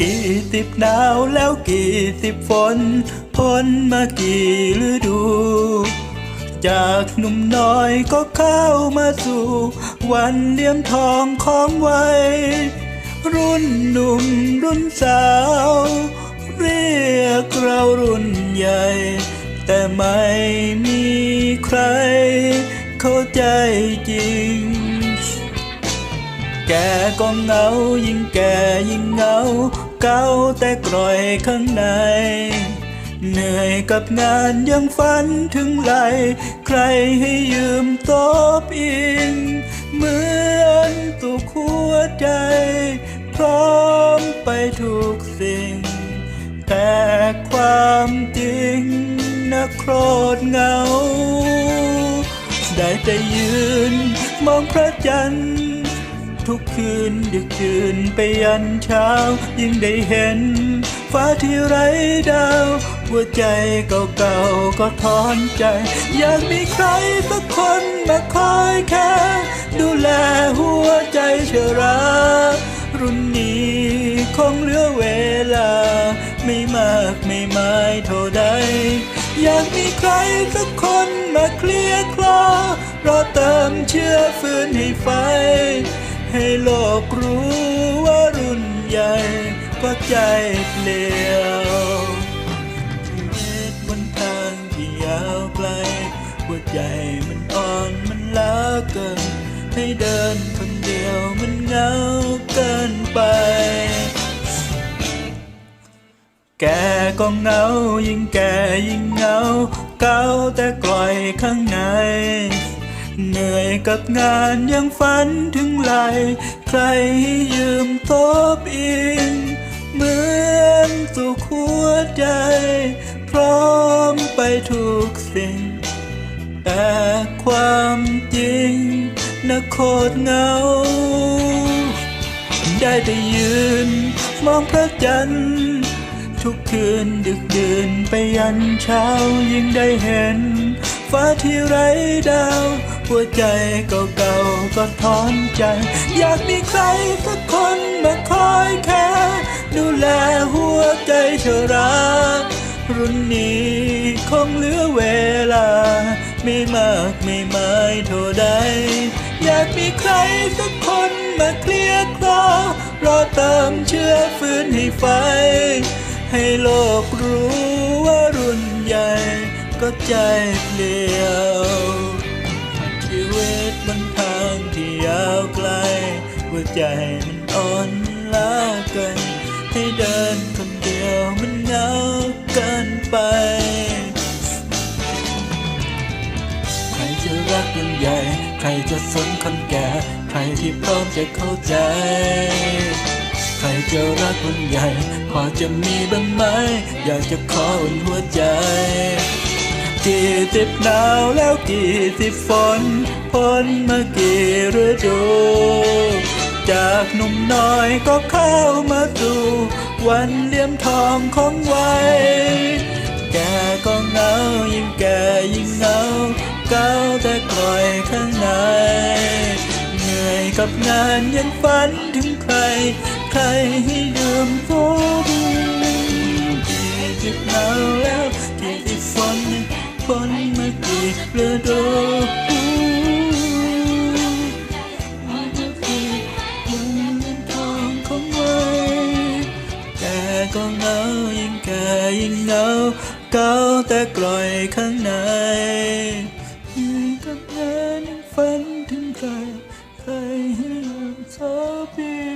กี่สิบหนาวแล้วกี่สิบฝนพ้นมากี่ฤดู จากหนุ่มน้อยก็เข้ามาสู่ วันเลี่ยมทองของวัย รุ่นหนุ่มรุ่นสาว เรียกเรารุ่นใหญ่ แต่ไม่มีใคร เข้าใจจริงแกก็เงายิ่งแกยิ่งเงา เก้าแต่กร่อยข้างใน เหนื่อยกับงานยังฝันถึงไหล ใครให้ยืมตบอิงเหมือนตุกหัวใจ พร้อมไปทุกสิ่ง แต่ความจริงนะโคตรเหงา ได้แต่ยืนมองพระจันทร์ ทุกคืนดึกดื่นไปยันเช้า ยิ่งได้เห็น ฟ้าที่ไร้ดาว หัวใจเก่าๆก็ถอนใจ อยากมีใครสักคนมาคอยแค่ดูแลหัวใจเชรารุ่นนี้คงเหลือเวลา ไม่มากไม่ไม้เท่าใด อยากมีใครสักคนมาเคลียร์คลอรอเติมเชื้อฟื้นให้ไฟ ให้โลกรู้ว่ารุ่นใหญ่ก็ใจเปลี่ยวชีวิตบนทางที่ยาวไกลหัวใจมันอ่อนมันล้าเกิน ให้เดินคนเดียวมันเหงาเกินไป แกก็เหงายิ่งแกยิ่งเหงาเก้าแต่กล่อยข้างใน เหนื่อยกับงานยังฝันถึงไหล ใครยืมทบอิง เหมือนสุขหัวใจ พร้อมไปทุกสิ่ง แต่ความจริงนะโคตรเหงา ได้แต่ยืนมองพระจันทร์ ทุกคืนดึกดื่นไปยันเช้ายิ่งได้เห็น ฟ้าที่ไร้ดาว หัวใจเก่าๆก็ถอนใจ อยากมีใครสักคนมาคอยแค่ดูแลหัวใจเชรารุ่นนี้คงเหลือเวลา ไม่มากไม่ไม้เท่าใด อยากมีใครสักคนมาเคลียร์คลอรอเติมเชื้อฟื้นให้ไฟ ให้โลกรู้ว่ารุ่นใหญ่ก็ใจเปลี่ยวชีวิตบนทางที่ยาวไกลหัวใจมันอ่อนล้าเกินให้เดินคนเดียวมันเหงาเกินไปใครจะรักยังใหญ่ ใครจะสนคนแก่ ใครที่พร้อมจะเข้าใจ รจะรักคนใหญ่ พอจะมีบ้างไหม อยากจะขออุ่นหัวใจ กี่สิบหนาวแล้วกี่สิบฝนพ้นมากี่ฤดูจากหนุ่มน้อยก็เข้ามาสู่วันเลี่ยมทองของวัยแกก็เหงายิ่งแกยิ่งเหงาเก้าแต่กลอยข้างใน เหนื่อยกับงานยังฝันถึงใคร ให้เดิมพบจิบหนาวแล้วที่อีกฝนฝนมากี่เปลือดก็เงายิ่งแก่ยิ่งเงาเก่าแต่กลอยข้างในกับงานฝันถึงใครใครให้ลืมเธอพี่